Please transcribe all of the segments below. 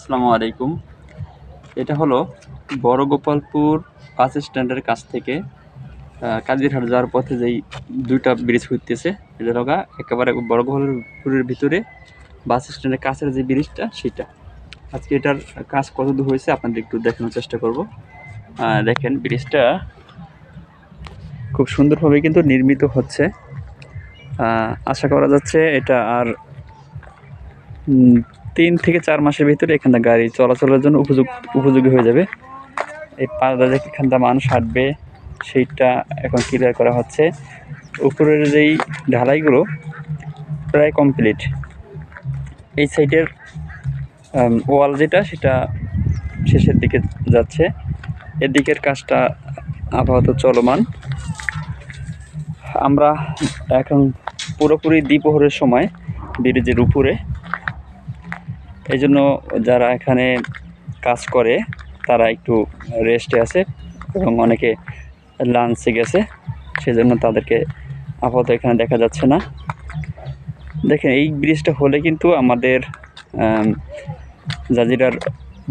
আসসালামু আলাইকুম। এটা হলো বড় গোপালপুর বাস স্ট্যান্ডের কাছ থেকে কাজিরহাট যাওয়ার পথে যেই দুইটা ব্রিজ হইতেছে, এটা লগা একেবারে বড় গোপালপুরের ভিতরে বাস স্ট্যান্ডের কাছের যে ব্রিজটা সেটা। আজকে এটার কাজ কত দূর হয়েছে আপনাদের একটু দেখানোর চেষ্টা করব। দেখেন ব্রিজটা খুব সুন্দরভাবে কিন্তু নির্মিত হচ্ছে। আশা করা যাচ্ছে এটা আর তিন থেকে চার মাসের ভিতরে এখানটা গাড়ি চলাচলের জন্য উপযুক্ত উপযোগী হয়ে যাবে। এই পালদা যে এখানটা মানুষ হাঁটবে, সেইটা এখন ক্লিয়ার করা হচ্ছে। উপরের যেই ঢালাইগুলো প্রায় কমপ্লিট এই সাইডের ওয়াল যেটা, সেটা শেষের দিকে যাচ্ছে। এদিকের কাজটা আপাতত চলমান। আমরা এখন পুরোপুরি দ্বিপ্রহরের সময়, ব্রিজের উপরে। এই জন্য যারা এখানে কাজ করে, তারা একটু রেস্টে আছে এবং অনেকে লাঞ্চে গেছে। সেজন্য তাদেরকে আপাতত এখানে দেখা যাচ্ছে না। দেখেন, এই ব্রিজটা হলে কিন্তু আমাদের জাজিরার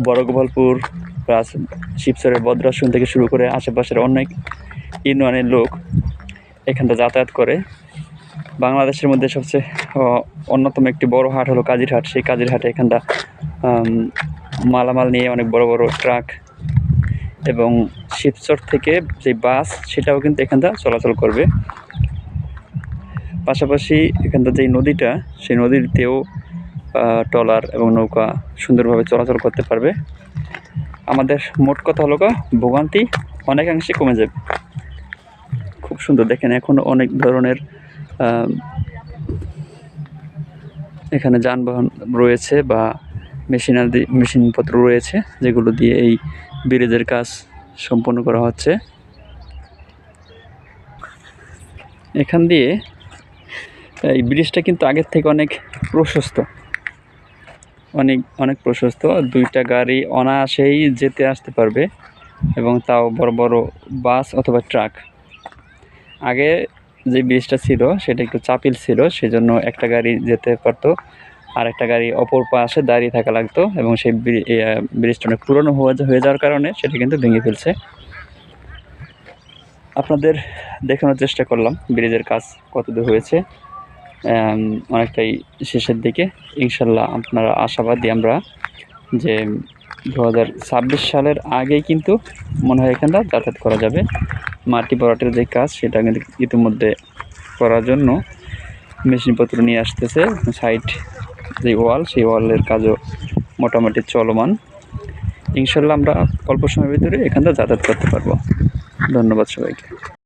বড়গোপালপুর প্লাস শিবচরের বদ্রাসন থেকে শুরু করে আশেপাশের অনেক ইউনিয়নের লোক এখানটা যাতায়াত করে। বাংলাদেশের মধ্যে সবচেয়ে অন্যতম একটি বড় হাট হলো কাজিরহাট সেই কাজিরহাটে এখানটা মালামাল নিয়ে অনেক বড় বড় ট্রাক এবং শিবচর থেকে যে বাস, সেটাও কিন্তু এখানটা চলাচল করবে। পাশাপাশি এখানটা যেই নদীটা, সেই নদীতেও ট্রলার এবং নৌকা সুন্দরভাবে চলাচল করতে পারবে। আমাদের মোট কথা হলো ভোগান্তি অনেকাংশে কমে যাবে। খুব সুন্দর দেখেন এখনও অনেক ধরনের এখানে যানবাহন রয়েছে বা মেশিনারি মেশিনপত্র রয়েছে, যেগুলো দিয়ে এই ব্রিজের কাজ সম্পন্ন করা হচ্ছে। এখান দিয়ে এই ব্রিজটা কিন্তু আগের থেকে অনেক প্রশস্ত। অনেক অনেক প্রশস্ত। দুইটা গাড়ি অনায়াসেই যেতে আসতে পারবে এবং তাও বড় বড় বাস অথবা ট্রাক। আগে যে ব্রিজটা ছিল, সেটা একটু চাপিল ছিল, সেজন্য একটা গাড়ি যেতে পারতো। আর একটা গাড়ি অপর পাশে দাঁড়িয়ে থাকা লাগতো এবং সেই ব্রিজটা অনেক পুরনো হয়ে যাওয়ার কারণে সেটা কিন্তু ভেঙে ফেলছে। আপনাদের দেখানোর চেষ্টা করলাম ব্রিজের কাজ কতদূর হয়েছে। অনেকটাই শেষের দিকে। ইনশাল্লাহ আপনারা আশাবাদী আমরা যে দু হাজার ছাব্বিশ সালের আগেই কিন্তু মনে হয় এখানটা যাতায়াত করা যাবে। মাটি ভরাটের যে কাজ, সেটা কিন্তু ইতিমধ্যে করার জন্য মেশিনপত্র নিয়ে আসতেছে। সাইড যে ওয়াল, সেই ওয়ালের কাজও মোটামুটি চলমান। ইনশাল্লাহ আমরা অল্প সময়ের ভিতরে এখানটা যাতায়াত করতে পারব। ধন্যবাদ সবাইকে।